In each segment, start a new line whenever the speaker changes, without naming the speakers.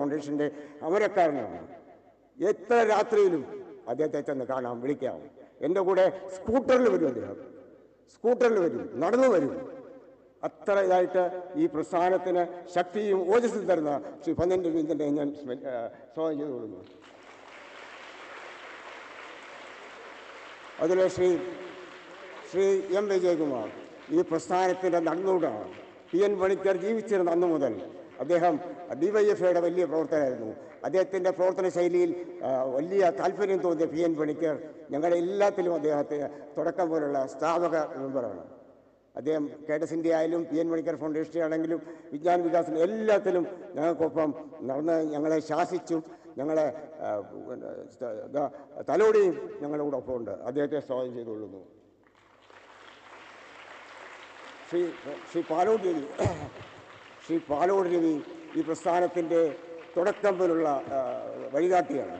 ഫൗണ്ടേഷന്റെ അമരക്കാരനാണ് എത്ര രാത്രിയിലും അദ്ദേഹത്തെ ചെന്ന് കാണാം വിളിക്കാം. എന്റെ കൂടെ സ്കൂട്ടറിൽ വരും അദ്ദേഹം. സ്കൂട്ടറിൽ വരും നടന്നു വരും. അത്ര ഇതായിട്ട് ഈ പ്രസ്ഥാനത്തിന് ശക്തിയും ഓജസ്സും തരുന്ന ശ്രീ പന്നൻ രവീന്ദ്രനെ ഞാൻ സ്വാഗതം ചെയ്തു കൊടുക്കുന്നു അതിലെ ശ്രീ ശ്രീ എം വിജയകുമാർ ഈ പ്രസ്ഥാനത്തിന്റെ നടന്നുകൂടാണ് പി എൻ പണിക്കർ ജീവിച്ചിരുന്ന അന്നു മുതൽ അദ്ദേഹം ഡി വൈ എഫ് ഐയുടെ വലിയ പ്രവർത്തനമായിരുന്നു അദ്ദേഹത്തിന്റെ പ്രവർത്തന ശൈലിയിൽ വലിയ താല്പര്യം തോന്നിയ പി എൻ പണിക്കർ ഞങ്ങളുടെ എല്ലാത്തിലും അദ്ദേഹത്തെ തുടക്കം പോലുള്ള സ്ഥാപക മെമ്പറാണ്. അദ്ദേഹം കേഡസ് ഇന്ത്യ ആയാലും പി എൻ മണിക്കർ ഫൗണ്ടേഷൻ ആണെങ്കിലും വിജ്ഞാന വികാസം എല്ലാത്തിലും ഞങ്ങൾക്കൊപ്പം നടന്ന് ഞങ്ങളെ ശാസിച്ചും ഞങ്ങളെ തലോടിയും ഞങ്ങളുടെ കൂടെ ഒപ്പം ഉണ്ട് അദ്ദേഹത്തെ സ്വാഗതം ചെയ്തുകൊള്ളുന്നു. ശ്രീ ശ്രീ പാലോട് രവി ശ്രീ പാലോട് രവി ഈ പ്രസ്ഥാനത്തിന്റെ തുടക്കം പോലുള്ള വഴികാട്ടിയാണ്.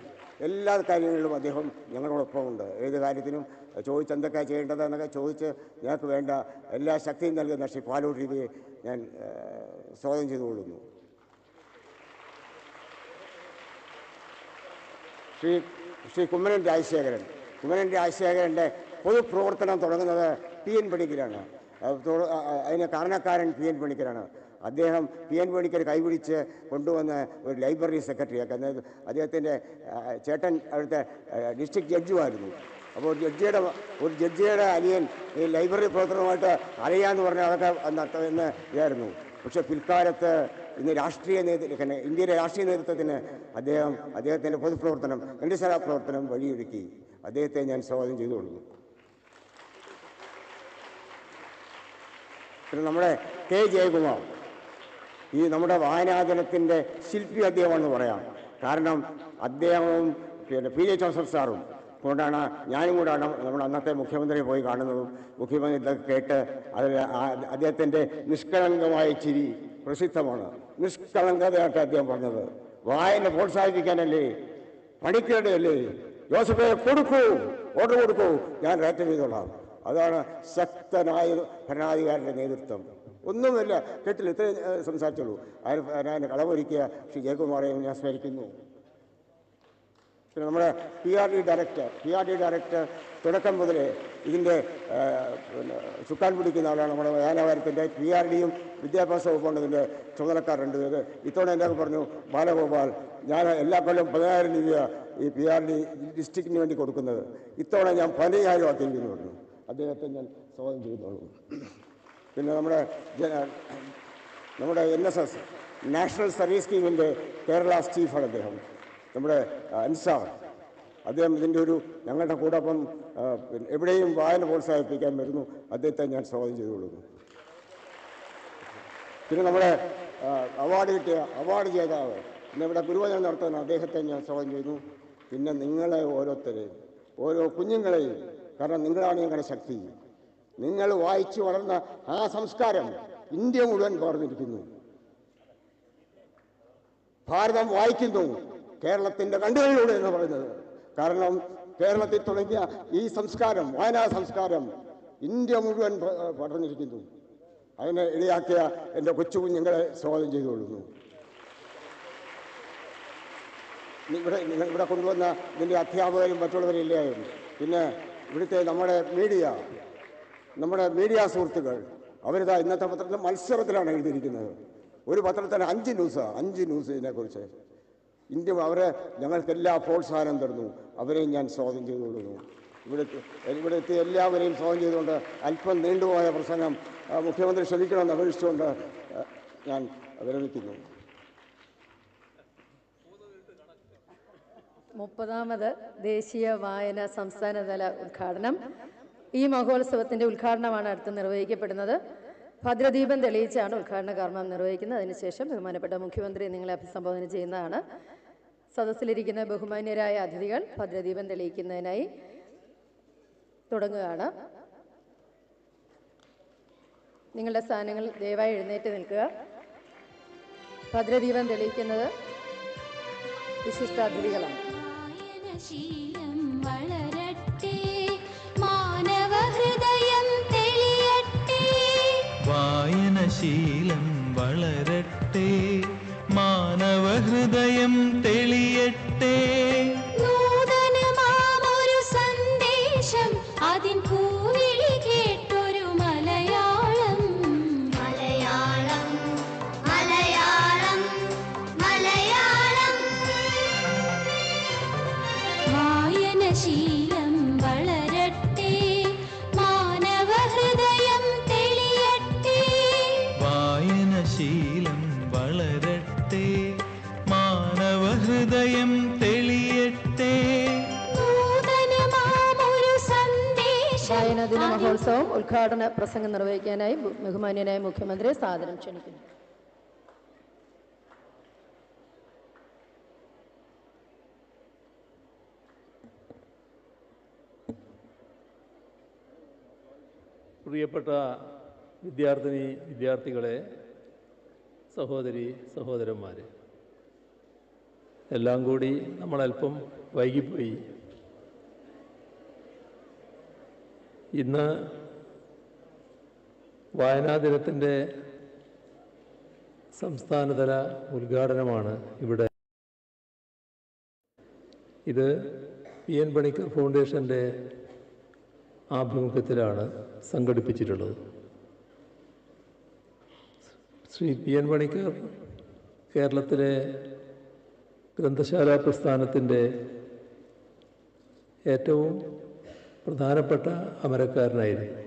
എല്ലാ കാര്യങ്ങളിലും അദ്ദേഹം ഞങ്ങളോടൊപ്പമുണ്ട്. ഏത് കാര്യത്തിനും ചോദിച്ച് എന്തൊക്കെയാണ് ചെയ്യേണ്ടത് എന്നൊക്കെ ചോദിച്ച് ഞങ്ങൾക്ക് വേണ്ട എല്ലാ ശക്തിയും നൽകുന്ന ശ്രീ പാലോട് രവിയെ ഞാൻ സ്വാഗതം ചെയ്തുകൊള്ളുന്നു ശ്രീ ശ്രീ കുമ്മനൻ രാജശേഖരൻ. കുമ്മനൻ രാജശേഖരന്റെ പൊതുപ്രവർത്തനം തുടങ്ങുന്നത് പി എൻ പണിക്കരാണ്. അതിന് കാരണക്കാരൻ പി എൻ പണിക്കരാണ്. അദ്ദേഹം പി എൻ മണിക്കർ കൈപിടിച്ച് കൊണ്ടുവന്ന ഒരു ലൈബ്രറി സെക്രട്ടറിയാക്കി. അതായത് അദ്ദേഹത്തിന്റെ ചേട്ടൻ അവിടുത്തെ ഡിസ്ട്രിക്ട് ജഡ്ജുമായിരുന്നു അപ്പോൾ ഒരു ജഡ്ജിയുടെ ഒരു ജഡ്ജിയുടെ അനിയൻ ഈ ലൈബ്രറി പ്രവർത്തനവുമായിട്ട് അറിയാമെന്ന് പറഞ്ഞാൽ അതൊക്കെ നടത്തുമെന്ന് ഇതായിരുന്നു. പക്ഷേ പിൽക്കാലത്ത് ഇന്ന് രാഷ്ട്രീയ നേതൃത്വത്തിന് ഇന്ത്യയിലെ രാഷ്ട്രീയ നേതൃത്വത്തിന് അദ്ദേഹം അദ്ദേഹത്തിന്റെ പൊതുപ്രവർത്തനം രണ്ടുശാല പ്രവർത്തനം വഴിയൊരുക്കി. അദ്ദേഹത്തെ ഞാൻ സ്വാഗതം ചെയ്തു കൊടുക്കുന്നു. പിന്നെ നമ്മുടെ കെ ജയകുമാർ. ഈ നമ്മുടെ വായനാദിനത്തിന്റെ ശില്പി അദ്ദേഹമാണെന്ന് പറയാം. കാരണം അദ്ദേഹവും പിന്നെ പി ജെ ജോസഫ് സാറും കൊണ്ടാണ് ഞാനും കൂടാണ് നമ്മുടെ അന്നത്തെ മുഖ്യമന്ത്രിയെ പോയി കാണുന്നതും. മുഖ്യമന്ത്രി ഇതൊക്കെ കേട്ട് അതിൽ അദ്ദേഹത്തിന്റെ നിഷ്കളങ്കമായ ചിരി പ്രസിദ്ധമാണ്. നിഷ്കളങ്കതയായിട്ട് അദ്ദേഹം പറഞ്ഞത്. വായന പ്രോത്സാഹിപ്പിക്കാനല്ലേ? പഠിക്കേണ്ടതല്ലേ? ജോസഫെ കൊടുക്കൂ. ഓർഡർ കൊടുക്കൂ. ഞാൻ റേറ്റം ചെയ്തോളാം. അതാണ് ശക്തനായ ഭരണാധികാരിയുടെ നേതൃത്വം. ഒന്നുമില്ല കേട്ടില്ല? ഇത്രയും സംസാരിച്ചുള്ളൂ അതിന് ഞാൻ കളവൊരുക്കിയ? ശ്രീ ജയകുമാറെ ഞാൻ സ്മരിക്കുന്നു. പിന്നെ നമ്മുടെ P R D director P R D director തുടക്കം മുതലേ ഇതിന്റെ ചുക്കാൻ പിടിക്കുന്ന ആളാണ് നമ്മുടെ വയാനവാരത്തിന്റെ പി ആർ ഡിയും വിദ്യാഭ്യാസ വകുപ്പുണ്ടതിന്റെ ഇതിന്റെ ചുമതലക്കാർ രണ്ടുപേര്. ഇത്തവണ എന്റെ പറഞ്ഞു ബാലഗോപാൽ ഞാൻ എല്ലാ കൊല്ലം പതിനായിരം രൂപ ഈ പി ആർ ഡി ഡിസ്ട്രിക്റ്റിന് വേണ്ടി കൊടുക്കുന്നത്. ഇത്തവണ ഞാൻ പതിനയ്യായിരം ആക്കിയിരിക്കുന്നു അദ്ദേഹത്തെ ഞാൻ സ്വാഗതം ചെയ്യുന്നുള്ളൂ. പിന്നെ നമ്മുടെ നമ്മുടെ N S S national service സ്കീമിന്റെ Kerala ചീഫാണ് അദ്ദേഹം. നമ്മുടെ അൻസാർ അദ്ദേഹം ഇതിന്റെ ഒരു ഞങ്ങളുടെ കൂടെ അപ്പം എവിടെയും വായന പ്രോത്സാഹിപ്പിക്കാൻ വരുന്നു. അദ്ദേഹത്തെ ഞാൻ സ്വാഗതം ചെയ്തുകൊള്ളുന്നു. പിന്നെ നമ്മുടെ അവാർഡ് കിട്ടിയ അവാർഡ് ജേതാവ് പിന്നെ ഇവിടെ ഗുരുവചനം നടത്തുന്ന അദ്ദേഹത്തെ ഞാൻ സ്വാഗതം ചെയ്യുന്നു. പിന്നെ നിങ്ങളെ ഓരോരുത്തരെയും ഓരോ കുഞ്ഞുങ്ങളെയും കാരണം നിങ്ങളാണ് ഞങ്ങളുടെ ശക്തി. നിങ്ങൾ വായിച്ചു വളർന്ന ആ സംസ്കാരം ഇന്ത്യ മുഴുവൻ പകർന്നിരിക്കുന്നു ഭാരതം വായിക്കുന്നു കേരളത്തിന്റെ കണ്ടുകളിലൂടെ എന്ന് പറയുന്നത്. കാരണം കേരളത്തിൽ തുടങ്ങിയ ഈ സംസ്കാരം വായനാ സംസ്കാരം ഇന്ത്യ മുഴുവൻ പടർന്നിരിക്കുന്നു അതിനെ ഇടയാക്കിയ എന്റെ കൊച്ചു കുഞ്ഞുങ്ങളെ സ്വാഗതം ചെയ്തുകൊള്ളുന്നു. ഇവിടെ ഇവിടെ കൊണ്ടുവന്ന ഇതിന്റെ അധ്യാപകരും മറ്റുള്ളവരും ഇല്ലായിരുന്നു പിന്നെ ഇവിടുത്തെ നമ്മുടെ മീഡിയ നമ്മുടെ മീഡിയ സുഹൃത്തുക്കൾ അവരിതാ ഇന്നത്തെ പത്രത്തിൽ മത്സരത്തിലാണ് എഴുതിയിരിക്കുന്നത്. ഒരു പത്രത്തിന് അഞ്ച് ന്യൂസ് അഞ്ച് ന്യൂസ് ഇതിനെക്കുറിച്ച്. ഇന്ത്യ അവരെ ഞങ്ങൾക്ക് എല്ലാ പ്രോത്സാഹനം തരുന്നു. അവരെയും ഞാൻ സ്വാഗതം ചെയ്തുകൊള്ളുന്നു. ഇവിടെ ഇവിടെ എത്തിയ എല്ലാവരെയും സ്വാഗതം ചെയ്തുകൊണ്ട് അല്പം നീണ്ടുപോയ പ്രസംഗം മുഖ്യമന്ത്രി ക്ഷമിക്കണമെന്ന് അപേക്ഷിച്ചുകൊണ്ട് ഞാൻ വിരമിക്കുന്നു.
മുപ്പതാമത് ദേശീയ വായന സംസ്ഥാനതല ഉദ്ഘാടനം. ഈ മഹോത്സവത്തിന്റെ ഉദ്ഘാടനമാണ് അടുത്ത് നിർവഹിക്കപ്പെടുന്നത്. ഭദ്രദീപം തെളിയിച്ചാണ് ഉദ്ഘാടന കർമ്മം നിർവഹിക്കുന്നത്. അതിനുശേഷം ബഹുമാനപ്പെട്ട മുഖ്യമന്ത്രി നിങ്ങളെ അഭിസംബോധന ചെയ്യുന്നതാണ്. സദസ്സിലിരിക്കുന്ന ബഹുമാന്യരായ അതിഥികൾ ഭദ്രദീപം തെളിയിക്കുന്നതിനായി തുടങ്ങുകയാണ്. നിങ്ങളുടെ സ്ഥാനങ്ങൾ ദയവായി എഴുന്നേറ്റ് നിൽക്കുക. ഭദ്രദീപം തെളിയിക്കുന്നത് വിശിഷ്ടാതിഥികളാണ്.
വായനശീലം വളരട്ടെ
മാനവ ഹൃദയം തെളിയട്ടെ.
നൂതനമാമൊരു സന്ദേശം അതിൻ
മഹോത്സവം ഉദ്ഘാടന പ്രസംഗം നിർവഹിക്കാനായി ബഹു- ബഹുമാന്യനായ മുഖ്യമന്ത്രിയെ സാദരം ക്ഷണിക്കുന്നു.
പ്രിയപ്പെട്ട വിദ്യാർത്ഥിനി വിദ്യാർത്ഥികളെ സഹോദരി സഹോദരന്മാരെ എല്ലാം കൂടി നമ്മളല്പം വൈകിപ്പോയി. ഇന്ന് വായനാ ദിനത്തിന്റെ സംസ്ഥാനതല ഉദ്ഘാടനമാണ് ഇവിടെ. ഇത് പി എൻ പണിക്കർ ഫൗണ്ടേഷന്റെ ആഭിമുഖ്യത്തിലാണ് സംഘടിപ്പിച്ചിട്ടുള്ളത്. ശ്രീ പി എൻ പണിക്കർ കേരളത്തിലെ ഗ്രന്ഥശാല പ്രസ്ഥാനത്തിന്റെ ഏറ്റവും പ്രധാനപ്പെട്ട അമരക്കാരനായിരുന്നു.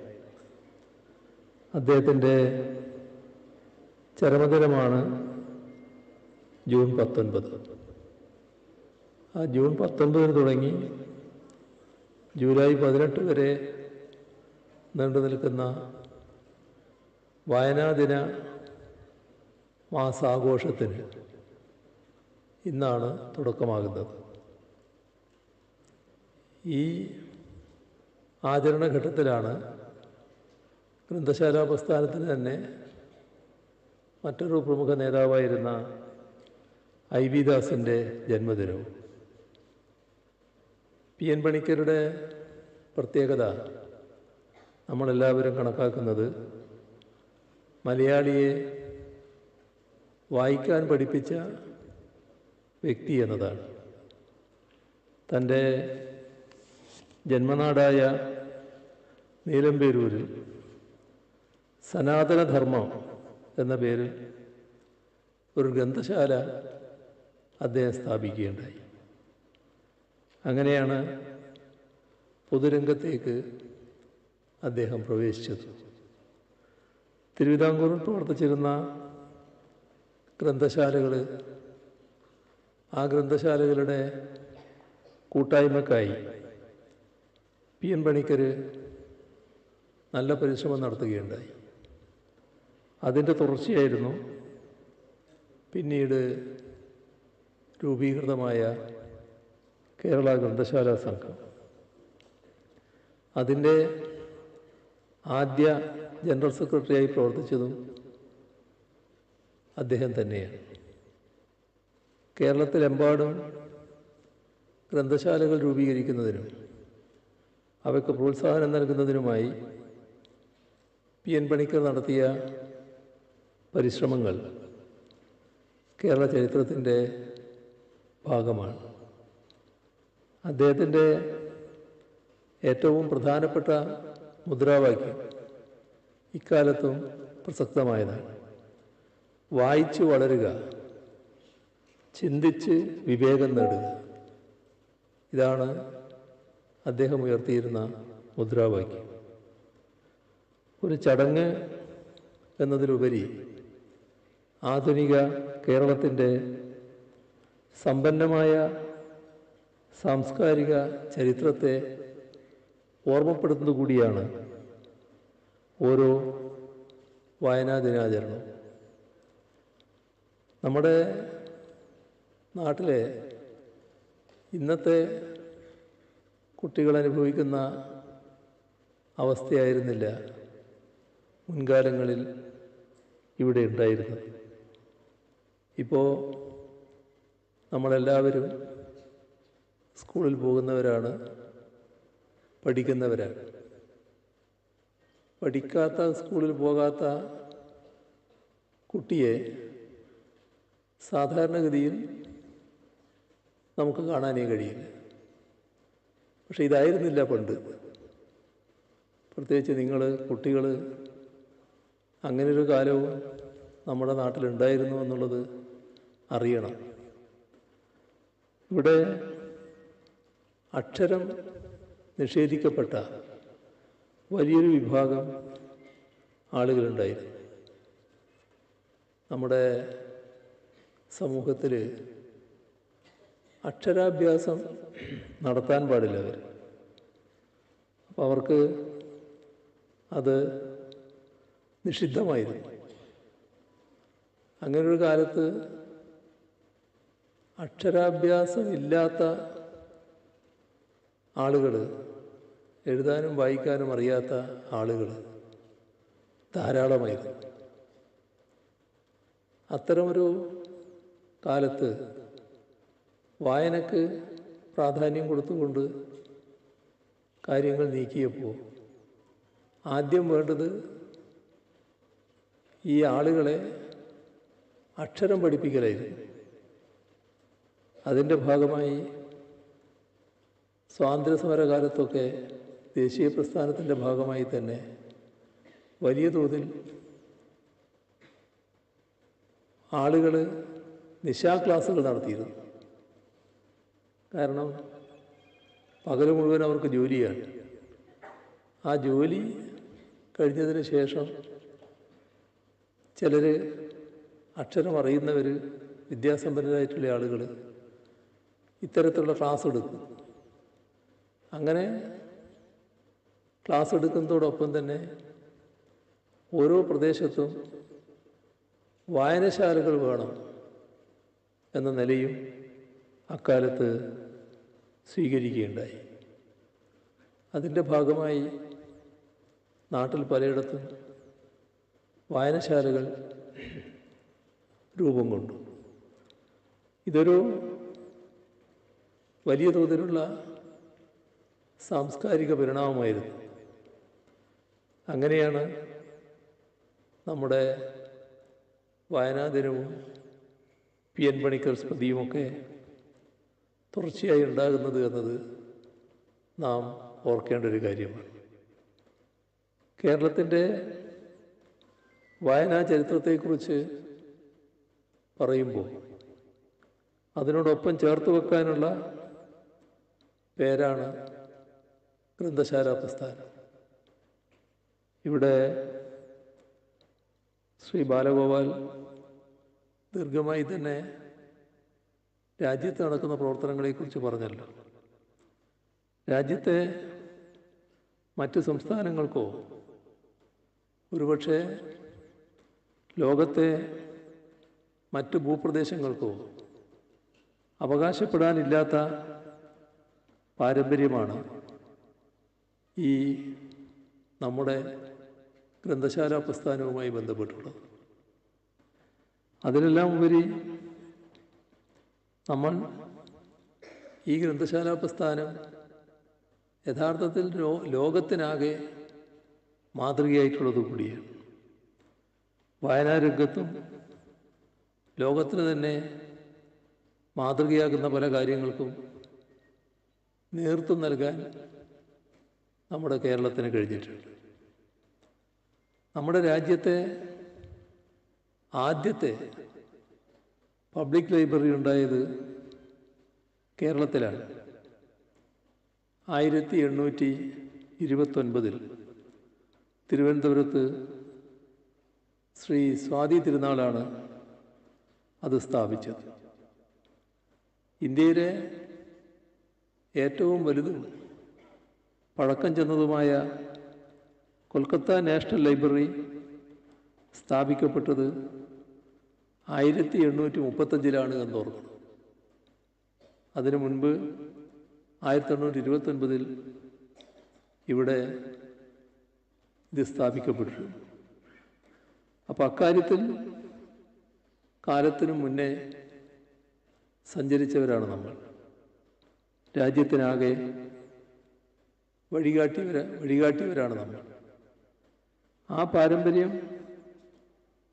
അദ്ദേഹത്തിന്റെ ചരമദിനമാണ് ജൂൺ പത്തൊൻപത്. ആ ജൂൺ പത്തൊൻപതിന് തുടങ്ങി ജൂലൈ പതിനെട്ട് വരെ നീണ്ടു നിൽക്കുന്ന വായനാദിന മാസാഘോഷത്തിന് ഇന്നാണ് തുടക്കമാകുന്നത്. ഈ ആചരണഘട്ടത്തിലാണ് ഗ്രന്ഥശാല പ്രസ്ഥാനത്തിന് തന്നെ മറ്റൊരു പ്രമുഖ നേതാവായിരുന്ന ഐ വി ദാസിന്റെ ജന്മദിനവും. പി എൻ പണിക്കരുടെ പ്രത്യേകത നമ്മളെല്ലാവരും കണക്കാക്കുന്നത് മലയാളിയെ വായിക്കാൻ പഠിപ്പിച്ച വ്യക്തി എന്നതാണ്. തന്റെ ജന്മനാടായ നീലമ്പേരൂരിൽ സനാതനധർമ്മം എന്ന പേരിൽ ഒരു ഗ്രന്ഥശാല അദ്ദേഹം സ്ഥാപിക്കുകയുണ്ടായി. അങ്ങനെയാണ് പൊതുരംഗത്തേക്ക് അദ്ദേഹം പ്രവേശിച്ചത്. തിരുവിതാംകൂറിൽ പ്രവർത്തിച്ചിരുന്ന ഗ്രന്ഥശാലകൾ ആ ഗ്രന്ഥശാലകളുടെ കൂട്ടായ്മക്കായി പി എൻ പണിക്കർ നല്ല പരിശ്രമം നടത്തുകയുണ്ടായി. അതിന്റെ തുടർച്ചയായിരുന്നു പിന്നീട് രൂപീകൃതമായ കേരള ഗ്രന്ഥശാല സംഘം. അതിന്റെ ആദ്യ ജനറൽ സെക്രട്ടറിയായി പ്രവർത്തിച്ചതും അദ്ദേഹം തന്നെയാണ്. കേരളത്തിലെമ്പാടും ഗ്രന്ഥശാലകൾ രൂപീകരിക്കുന്നതിനും അവയ്ക്ക് പ്രോത്സാഹനം നൽകുന്നതിനുമായി പി എൻ പണിക്കർ നടത്തിയ പരിശ്രമങ്ങൾ കേരള ചരിത്രത്തിന്റെ ഭാഗമാണ്. അദ്ദേഹത്തിന്റെ ഏറ്റവും പ്രധാനപ്പെട്ട മുദ്രാവാക്യം ഇക്കാലത്തും പ്രസക്തമായതാണ്. വായിച്ചു വളരുക ചിന്തിച്ച് വിവേകം നേടുക. ഇതാണ് അദ്ദേഹം ഉയർത്തിയിരുന്ന മുദ്രാവാക്യം. ഒരു ചടങ്ങ് എന്നതിലുപരി ആധുനിക കേരളത്തിന്റെ സമ്പന്നമായ സാംസ്കാരിക ചരിത്രത്തെ ഓർമ്മപ്പെടുത്തുന്നത് കൂടിയാണ് ഓരോ വായനാ ദിനാചരണം. നമ്മുടെ നാട്ടിലെ ഇന്നത്തെ കുട്ടികൾ അനുഭവിക്കുന്ന അവസ്ഥയായിരുന്നില്ല മുൻകാലങ്ങളിൽ ഇവിടെ ഉണ്ടായിരുന്നത്. ഇപ്പോൾ നമ്മളെല്ലാവരും സ്കൂളിൽ പോകുന്നവരാണ് പഠിക്കുന്നവരാണ്. പഠിക്കാത്ത സ്കൂളിൽ പോകാത്ത കുട്ടിയെ സാധാരണഗതിയിൽ നമുക്ക് കാണാനേ കഴിയില്ല. പക്ഷെ ഇതായിരുന്നില്ല പണ്ട്. പ്രത്യേകിച്ച് നിങ്ങൾ കുട്ടികൾ അങ്ങനൊരു കാലവും നമ്മുടെ നാട്ടിലുണ്ടായിരുന്നു എന്നുള്ളത് അറിയണം. ഇവിടെ അക്ഷരം നിഷേധിക്കപ്പെട്ട വലിയൊരു വിഭാഗം ആളുകളുണ്ടായിരുന്നു. നമ്മുടെ സമൂഹത്തിൽ അക്ഷരാഭ്യാസം നടത്താൻ പാടില്ല അവർ. അപ്പോൾ അവർക്ക് അത് നിഷിദ്ധമായിരുന്നു. അങ്ങനൊരു കാലത്ത് അക്ഷരാഭ്യാസം ഇല്ലാത്ത ആളുകൾ എഴുതാനും വായിക്കാനും അറിയാത്ത ആളുകൾ ധാരാളമായിരുന്നു. അത്തരമൊരു കാലത്ത് വായനക്ക് പ്രാധാന്യം കൊടുത്തുകൊണ്ട് കാര്യങ്ങൾ നീക്കിയപ്പോൾ ആദ്യം വേണ്ടത് ഈ ആളുകളെ അക്ഷരം പഠിപ്പിക്കലായിരുന്നു. അതിന്റെ ഭാഗമായി സ്വാതന്ത്ര്യ സമരകാലത്തൊക്കെ ദേശീയ പ്രസ്ഥാനത്തിന്റെ ഭാഗമായി തന്നെ വലിയ തോതിൽ ആളുകൾ നിശാ ക്ലാസ്സുകൾ നടത്തിയിരുന്നു. കാരണം പകൽ മുഴുവൻ അവർക്ക് ജോലിയാണ്. ആ ജോലി കഴിഞ്ഞതിന് ശേഷം ചിലർ അക്ഷരം അറിയുന്നവർ വിദ്യാസമ്പന്നരായിട്ടുള്ള ആളുകൾ ഇത്തരത്തിലുള്ള ക്ലാസ് എടുക്കും. അങ്ങനെ ക്ലാസ് എടുക്കുന്നതോടൊപ്പം തന്നെ ഓരോ പ്രദേശത്തും വായനശാലകൾ വേണം എന്ന നിലയും അക്കാലത്ത് സ്വീകരിക്കുകയുണ്ടായി. അതിന്റെ ഭാഗമായി നാട്ടിൽ പലയിടത്തും വായനശാലകൾ രൂപം കൊണ്ടു. ഇതൊരു വലിയ തോതിലുള്ള സാംസ്കാരിക പരിണാമമായിരുന്നു. അങ്ങനെയാണ് നമ്മുടെ വായനാ ദിനവും പി എൻ പണിക്കർ സ്മൃതിയുമൊക്കെ തുടർച്ചയായി ഉണ്ടാകുന്നത് എന്നത് നാം ഓർക്കേണ്ട ഒരു കാര്യമാണ്. കേരളത്തിന്റെ വായനാ ചരിത്രത്തെക്കുറിച്ച് പറയുമ്പോൾ അതിനോടൊപ്പം ചേർത്ത് വെക്കാനുള്ള പേരാണ് ഗ്രന്ഥശാല പ്രസ്ഥാനം. ഇവിടെ ശ്രീ ബാലഗോപാൽ ദീർഘമായി തന്നെ രാജ്യത്ത് നടക്കുന്ന പ്രവർത്തനങ്ങളെക്കുറിച്ച് പറഞ്ഞല്ലോ. രാജ്യത്തെ മറ്റ് സംസ്ഥാനങ്ങൾക്കോ ഒരുപക്ഷെ ലോകത്തെ മറ്റ് ഭൂപ്രദേശങ്ങൾക്കോ അവകാശപ്പെടാനില്ലാത്ത പാരമ്പര്യമാണ് ഈ നമ്മുടെ ഗ്രന്ഥശാല പ്രസ്ഥാനവുമായി ബന്ധപ്പെട്ടുള്ളത്. അതിനെല്ലാം ഉപരി നമ്മൾ ഈ ഗ്രന്ഥശാല പ്രസ്ഥാനം യഥാർത്ഥത്തിൽ ലോകത്തിനാകെ മാതൃകയായിട്ടുള്ളത് കൂടിയാണ്. വായനാരംഗത്തും ലോകത്തിന് തന്നെ മാതൃകയാകുന്ന പല കാര്യങ്ങൾക്കും നേതൃത്വം നൽകാൻ നമ്മുടെ കേരളത്തിന് കഴിഞ്ഞിട്ടുണ്ട്. നമ്മുടെ രാജ്യത്തെ ആദ്യത്തെ പബ്ലിക് ലൈബ്രറി ഉണ്ടായത് കേരളത്തിലാണ്. ആയിരത്തി എണ്ണൂറ്റി ഇരുപത്തൊൻപതിൽ തിരുവനന്തപുരത്ത് ശ്രീ സ്വാതി തിരുനാളാണ് അത് സ്ഥാപിച്ചത്. ഇന്ത്യയിലെ ഏറ്റവും വലുതും പഴക്കം ചെന്നതുമായ കൊൽക്കത്ത നാഷണൽ ലൈബ്രറി സ്ഥാപിക്കപ്പെട്ടത് ആയിരത്തി എണ്ണൂറ്റി മുപ്പത്തഞ്ചിലാണ് ഓർക്കണം അതിനു മുൻപ് ആയിരത്തി എണ്ണൂറ്റി ഇരുപത്തൊൻപതിൽ ഇവിടെ ഇത് സ്ഥാപിക്കപ്പെട്ടിരുന്നു. അപ്പോൾ അക്കാര്യത്തിൽ കാലത്തിനു മുന്നേ സഞ്ചരിച്ചവരാണ് നമ്മൾ. രാജ്യത്തിനാകെ വഴികാട്ടിയവര വഴികാട്ടിയവരാണ് നമ്മൾ. ആ പാരമ്പര്യം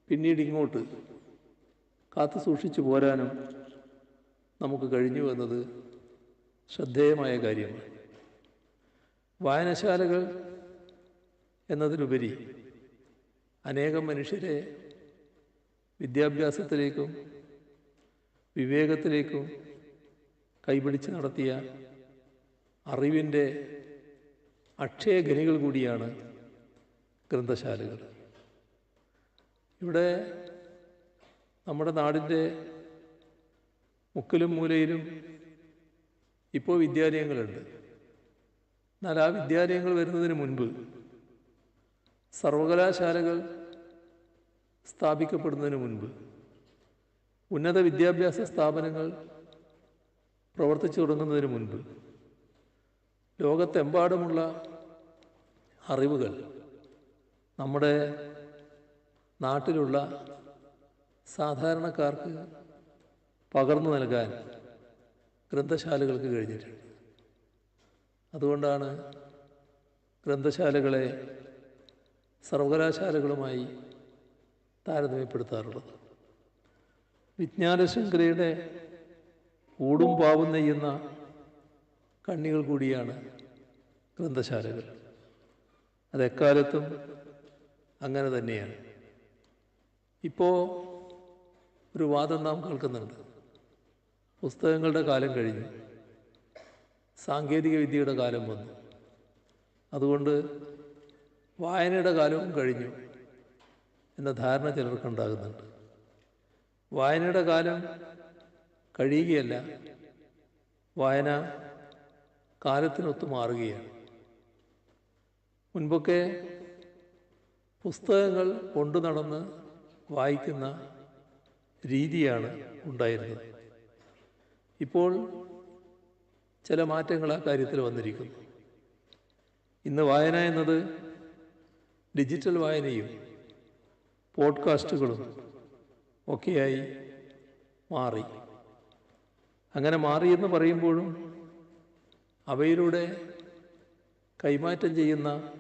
പിന്നീട് ഇങ്ങോട്ട് കാത്തു സൂക്ഷിച്ചു പോരാനും നമുക്ക് കഴിഞ്ഞു എന്നത് ശ്രദ്ധേയമായ കാര്യമാണ്. വായനശാലകൾ എന്നതിലുപരി അനേകം മനുഷ്യരെ വിദ്യാഭ്യാസത്തിലേക്കും വിവേകത്തിലേക്കും കൈപിടിച്ച് നടത്തിയ അറിവിന്റെ അക്ഷയഖനികൾ കൂടിയാണ് ഗ്രന്ഥശാലകൾ. ഇവിടെ നമ്മുടെ നാടിന്റെ മുക്കിലും മൂലയിലും ഇപ്പോൾ വിദ്യാലയങ്ങളുണ്ട്. എന്നാൽ ആ വിദ്യാലയങ്ങൾ വരുന്നതിന് മുൻപ് സർവകലാശാലകൾ സ്ഥാപിക്കപ്പെടുന്നതിന് മുൻപ് ഉന്നത വിദ്യാഭ്യാസ സ്ഥാപനങ്ങൾ പ്രവർത്തിച്ചു തുടങ്ങുന്നതിന് മുൻപ് ലോകത്തെമ്പാടുമുള്ള അറിവുകൾ നമ്മുടെ നാട്ടിലുള്ള സാധാരണക്കാർക്ക് പകർന്നു നൽകാൻ ഗ്രന്ഥശാലകൾക്ക് കഴിഞ്ഞിട്ടുണ്ട്. അതുകൊണ്ടാണ് ഗ്രന്ഥശാലകളെ സർവകലാശാലകളുമായി താരതമ്യപ്പെടുത്താറുള്ളത്. വിജ്ഞാന ശൃംഖലയുടെ ഊടും പാവും നെയ്യുന്ന കണ്ണികൾ കൂടിയാണ് ഗ്രന്ഥശാലകൾ. അതെക്കാലത്തും അങ്ങനെ തന്നെയാണ്. ഇപ്പോൾ ഒരു വാദം നാം കേൾക്കുന്നുണ്ട്. പുസ്തകങ്ങളുടെ കാലം കഴിഞ്ഞു. സാങ്കേതിക വിദ്യയുടെ കാലം വന്നു. അതുകൊണ്ട് വായനയുടെ കാലവും കഴിഞ്ഞു എന്ന ധാരണ ചിലർക്കുണ്ടാകുന്നുണ്ട് വായനയുടെ കാലം കഴിയുകയല്ല വായന കാലത്തിനൊത്ത് മാറുകയാണ്. മുൻപൊക്കെ പുസ്തകങ്ങൾ കൊണ്ടു നടന്ന് വായിക്കുന്ന രീതിയാണ് ഉണ്ടായിരുന്നത്. ഇപ്പോൾ ചില മാറ്റങ്ങൾ ആ കാര്യത്തിൽ വന്നിരിക്കുന്നു. ഇന്ന് വായന എന്നത് ഡിജിറ്റൽ വായനയും പോഡ്കാസ്റ്റുകളും ഒക്കെയായി മാറി. അങ്ങനെ മാറിയെന്ന് പറയുമ്പോഴും അവയിലൂടെ കൈമാറ്റം ചെയ്യുന്ന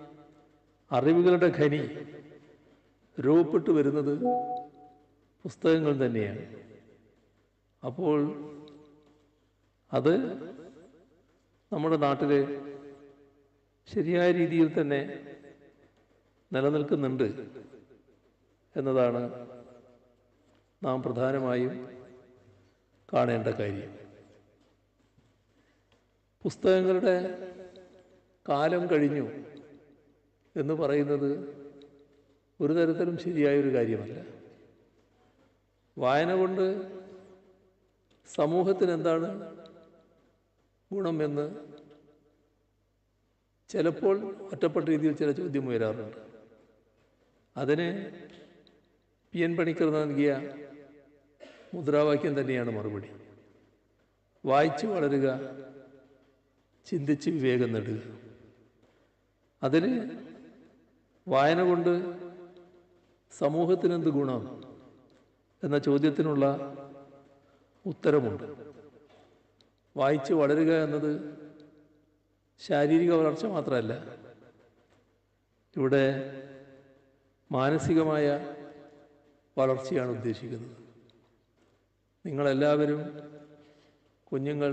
അറിവുകളുടെ ഖനി രൂപപ്പെട്ടു വരുന്നത് പുസ്തകങ്ങൾ തന്നെയാണ്. അപ്പോൾ അത് നമ്മുടെ നാട്ടിൽ ശരിയായ രീതിയിൽ തന്നെ നിലനിൽക്കുന്നുണ്ട് എന്നതാണ് നാം പ്രധാനമായും കാണേണ്ട കാര്യം. പുസ്തകങ്ങളുടെ കാലം കഴിഞ്ഞു എന്ന് പറയുന്നത് ഒരു തരത്തിലും ശരിയായൊരു കാര്യമല്ല. വായന കൊണ്ട് സമൂഹത്തിന് എന്താണ് ഗുണമെന്ന് ചിലപ്പോൾ ഒറ്റപ്പെട്ട രീതിയിൽ ചില ചോദ്യം ഉയരാറുണ്ട്. അതിന് പി എൻ പണിക്കർ നൽകിയ മുദ്രാവാക്യം തന്നെയാണ് മറുപടി. വായിച്ചു വളരുക ചിന്തിച്ച് വിവേകം നേടുക. അതിന് വായന കൊണ്ട് സമൂഹത്തിനെന്ത് ഗുണം? എന്ന ചോദ്യത്തിനുള്ള ഉത്തരമുണ്ട്. വായിച്ച് വളരുക എന്നത് ശാരീരിക വളർച്ച മാത്രമല്ല ഇവിടെ മാനസികമായ വളർച്ചയാണ് ഉദ്ദേശിക്കുന്നത്. നിങ്ങളെല്ലാവരും കുഞ്ഞുങ്ങൾ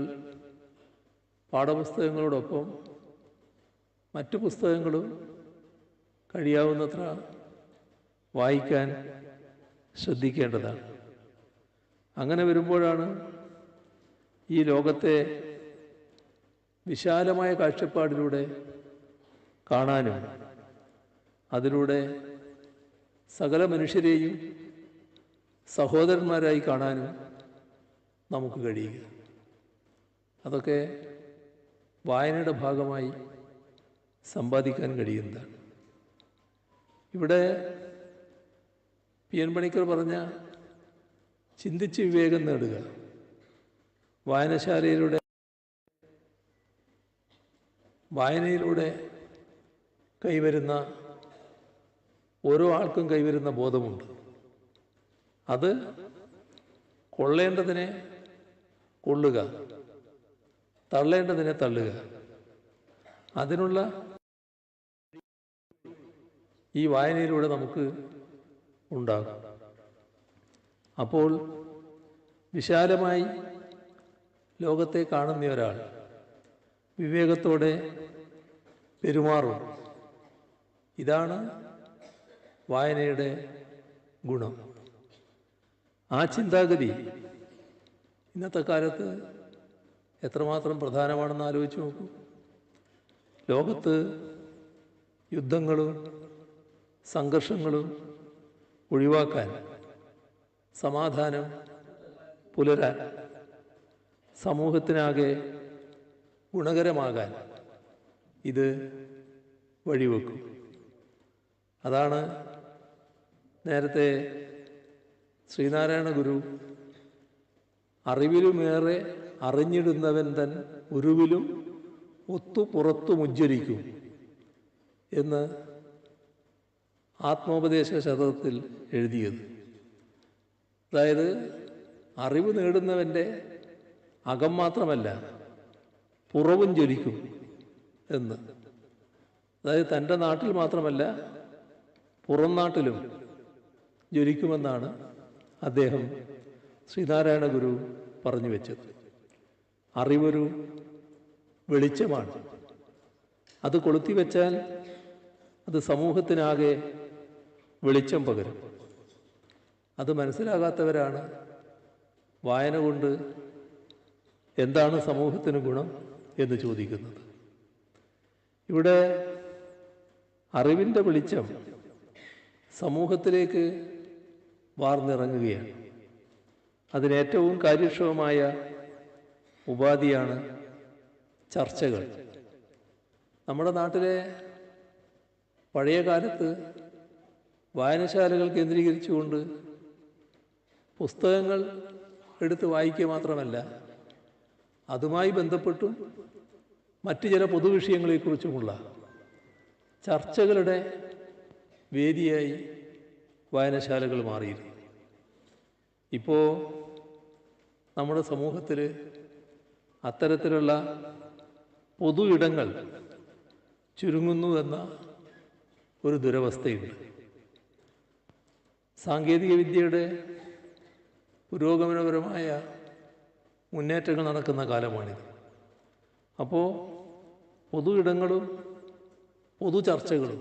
പാഠപുസ്തകങ്ങളോടൊപ്പം മറ്റു പുസ്തകങ്ങളും കഴിയാവുന്നത്ര വായിക്കാൻ ശ്രദ്ധിക്കേണ്ടതാണ്. അങ്ങനെ വരുമ്പോഴാണ് ഈ ലോകത്തെ വിശാലമായ കാഴ്ചപ്പാടിലൂടെ കാണാനും അതിലൂടെ സകല മനുഷ്യരെയും സഹോദരന്മാരായി കാണാനും നമുക്ക് കഴിയുക. അതൊക്കെ വായനയുടെ ഭാഗമായി സമ്പാദിക്കാൻ കഴിയുന്നതാണ്. ഇവിടെ പി എൻ പണിക്കർ പറഞ്ഞ ചിന്തിച്ച് വിവേകം നേടുക. വായനശാലയിലൂടെ വായനയിലൂടെ കൈവരുന്ന ഓരോ ആൾക്കും കൈവരുന്ന ബോധമുണ്ട്. അത് കൊള്ളേണ്ടതിനെ കൊള്ളുക തള്ളേണ്ടതിനെ തള്ളുക. അതിനുള്ള ഈ വായനയിലൂടെ നമുക്ക് ഉണ്ടാകും. അപ്പോൾ വിശാലമായി ലോകത്തെ കാണുന്ന ഒരാൾ വിവേകത്തോടെ പെരുമാറും. ഇതാണ് വായനയുടെ ഗുണം. ആ ചിന്താഗതി ഇന്നത്തെ കാലത്ത് എത്രമാത്രം പ്രധാനമാണെന്ന് ആലോചിച്ച് നോക്കൂ. ലോകത്ത് യുദ്ധങ്ങളും സംഘർഷങ്ങളും ഒഴിവാക്കാൻ സമാധാനം പുലരാൻ സമൂഹത്തിനാകെ ഗുണകരമാകാൻ ഇത് വഴിവെക്കും. അതാണ് നേരത്തെ ശ്രീനാരായണ ഗുരു അറിവിലുമേറെ അറിഞ്ഞിടുന്നവൻ തൻ ഉരുവിലും ഒത്തു പുറത്തുമുജ്ജ്വലിക്കും എന്ന് ആത്മോപദേശ ശതകത്തിൽ എഴുതിയത്. അതായത് അറിവ് നേടുന്നവന്റെ അകം മാത്രമല്ല പുറവും ജ്വലിക്കും എന്ന്. അതായത് തന്റെ നാട്ടിൽ മാത്രമല്ല പുറം നാട്ടിലും ജ്വലിക്കുമെന്നാണ് അദ്ദേഹം ശ്രീനാരായണ ഗുരു പറഞ്ഞു വെച്ചത്. അറിവൊരു വെളിച്ചമാണ്. അത് കൊളുത്തി വെച്ചാൽ അത് സമൂഹത്തിനാകെ വെളിച്ചം പകരും. അത് മനസ്സിലാകാത്തവരാണ് വായന കൊണ്ട് എന്താണ് സമൂഹത്തിന് ഗുണം എന്ന് ചോദിക്കുന്നത്. ഇവിടെ അറിവിന്റെ വെളിച്ചം സമൂഹത്തിലേക്ക് വാർന്നിറങ്ങുകയാണ്. അതിനേറ്റവും കാര്യക്ഷമമായ ഉപാധിയാണ് ചർച്ചകൾ. നമ്മുടെ നാട്ടിലെ പഴയ കാലത്ത് വായനശാലകൾ കേന്ദ്രീകരിച്ചുകൊണ്ട് പുസ്തകങ്ങൾ എടുത്ത് വായിക്കുക മാത്രമല്ല അതുമായി ബന്ധപ്പെട്ടും മറ്റു ചില പൊതുവിഷയങ്ങളെക്കുറിച്ചുമുള്ള ചർച്ചകളുടെ വേദിയായി വായനശാലകൾ മാറിയിരുന്നു. ഇപ്പോൾ നമ്മുടെ സമൂഹത്തിൽ അത്തരത്തിലുള്ള പൊതു ഇടങ്ങൾ ചുരുങ്ങുന്നു എന്ന ഒരു ദുരവസ്ഥയുണ്ട്. സാങ്കേതിക വിദ്യയുടെ പുരോഗമനപരമായ മുന്നേറ്റങ്ങൾ നടക്കുന്ന കാലമാണിത്. അപ്പോൾ പൊതു ഇടങ്ങളും പൊതു ചർച്ചകളും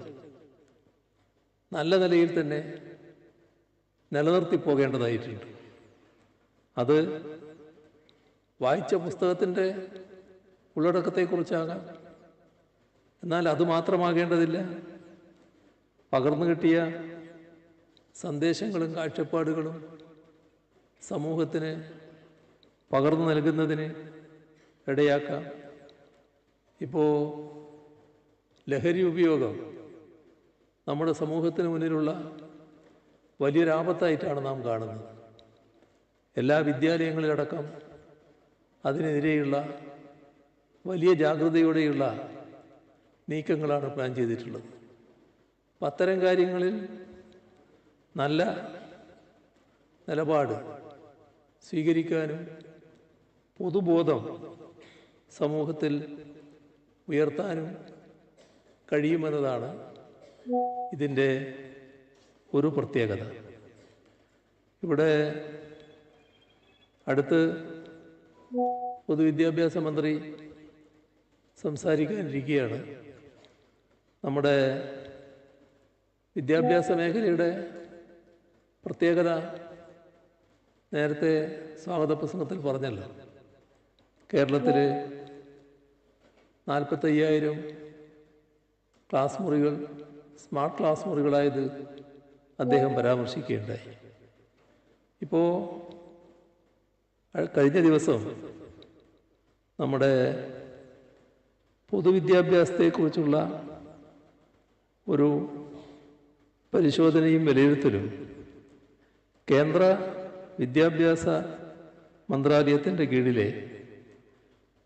നല്ല നിലയിൽ തന്നെ നിലനിർത്തി പോകേണ്ടതായിട്ടുണ്ട് അത് വായിച്ച പുസ്തകത്തിന്റെ ഉള്ളടക്കത്തെക്കുറിച്ചാകാം. എന്നാൽ അത് മാത്രമാകേണ്ടതില്ല. പകർന്നു കിട്ടിയ സന്ദേശങ്ങളും കാഴ്ചപ്പാടുകളും സമൂഹത്തിന് പകർന്നു നൽകുന്നതിന് ഇടയാക്കാം. ഇപ്പോൾ ലഹരി ഉപയോഗം നമ്മുടെ സമൂഹത്തിന് മുന്നിലുള്ള വലിയൊരാപത്തായിട്ടാണ് നാം കാണുന്നത്. എല്ലാ വിദ്യാലയങ്ങളിലടക്കം അതിനെതിരെയുള്ള വലിയ ജാഗ്രതയോടെയുള്ള നീക്കങ്ങളാണ് പ്ലാൻ ചെയ്തിട്ടുള്ളത്. അപ്പം അത്തരം കാര്യങ്ങളിൽ നല്ല നിലപാട് സ്വീകരിക്കാനും പൊതുബോധം സമൂഹത്തിൽ ഉയർത്താനും കഴിയുമെന്നതാണ് ഇതിന്റെ ഒരു പ്രത്യേകത. ഇവിടെ അടുത്ത് പൊതുവിദ്യാഭ്യാസ മന്ത്രി സംസാരിക്കാനിരിക്കുകയാണ്. നമ്മുടെ വിദ്യാഭ്യാസ മേഖലയുടെ പ്രത്യേകത നേരത്തെ സ്വാഗത പ്രസംഗത്തിൽ പറഞ്ഞല്ലോ. കേരളത്തിൽ നാൽപ്പത്തയ്യായിരം ക്ലാസ് മുറികൾ സ്മാർട്ട് ക്ലാസ് മുറികളായത് അദ്ദേഹം പരാമർശിക്കുകയുണ്ടായി. ഇപ്പോൾ കഴിഞ്ഞ ദിവസം നമ്മുടെ പൊതുവിദ്യാഭ്യാസത്തെക്കുറിച്ചുള്ള ഒരു പരിശോധനയും വിലയിരുത്തലും കേന്ദ്ര വിദ്യാഭ്യാസ മന്ത്രാലയത്തിന്റെ കീഴിലെ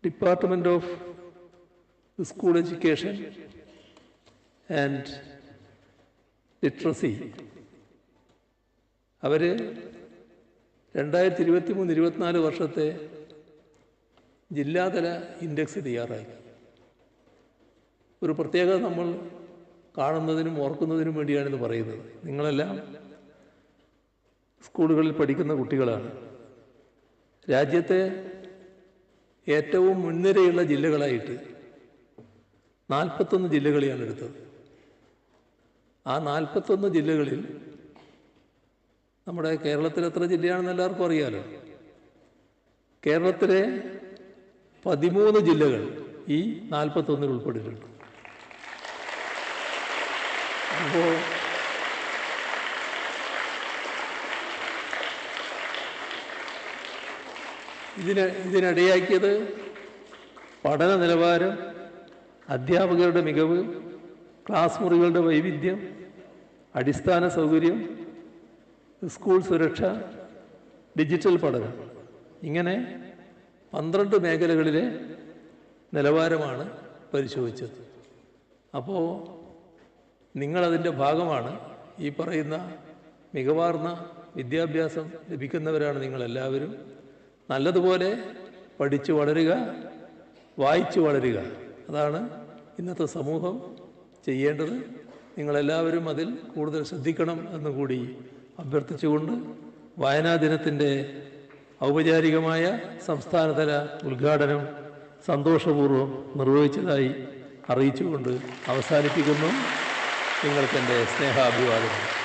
department of school education and literacy അവർ രണ്ടായിരത്തി ഇരുപത്തി മൂന്ന് ഇരുപത്തിനാല് വർഷത്തെ ജില്ലാതല ഇൻഡെക്സ് തയ്യാറാക്കി. ഒരു പ്രത്യേകത നമ്മൾ കാണുന്നതിനും ഓർക്കുന്നതിനും വേണ്ടിയാണിത് പറയുന്നത്. നിങ്ങളെല്ലാം സ്കൂളുകളിൽ പഠിക്കുന്ന കുട്ടികളാണ്. രാജ്യത്തെ ഏറ്റവും മുൻനിരയുള്ള ജില്ലകളായിട്ട് നാൽപ്പത്തൊന്ന് ജില്ലകളെയാണ് എടുത്തത്. ആ നാൽപ്പത്തൊന്ന് ജില്ലകളിൽ നമ്മുടെ കേരളത്തിൽ എത്ര ജില്ലയാണെന്ന് എല്ലാവർക്കും അറിയാലോ. കേരളത്തിലെ പതിമൂന്ന് ജില്ലകൾ ഈ നാൽപ്പത്തൊന്നിൽ ഉൾപ്പെട്ടിട്ടുണ്ട് അപ്പോൾ ഇതിന് ഇതിനിടയാക്കിയത് പഠന നിലവാരം അധ്യാപകരുടെ മികവ് ക്ലാസ് മുറികളുടെ വൈവിധ്യം അടിസ്ഥാന സൗകര്യം സ്കൂൾ സുരക്ഷ ഡിജിറ്റൽ പഠനം. ഇങ്ങനെ പന്ത്രണ്ട് മേഖലകളിലെ നിലവാരമാണ് പരിശോധിച്ചത്. അപ്പോൾ നിങ്ങളതിന്റെ ഭാഗമാണ് ഈ പറയുന്ന മികവാർന്ന വിദ്യാഭ്യാസം ലഭിക്കുന്നവരാണ് നിങ്ങളെല്ലാവരും. നല്ലതുപോലെ പഠിച്ചു വളരുക വായിച്ചു വളരുക. അതാണ് ഇന്നത്തെ സമൂഹം ചെയ്യേണ്ടത്. നിങ്ങളെല്ലാവരും അതിൽ കൂടുതൽ ശ്രദ്ധിക്കണം എന്നുകൂടി അഭ്യർത്ഥിച്ചുകൊണ്ട് വായനാ ദിനത്തിന്റെ ഔപചാരികമായ സംസ്ഥാനതല ഉദ്ഘാടനം സന്തോഷപൂർവം നിർവഹിച്ചതായി അറിയിച്ചുകൊണ്ട് അവസാനിപ്പിക്കുന്നു. നിങ്ങൾക്കെന്റെ സ്നേഹാഭിവാദനം.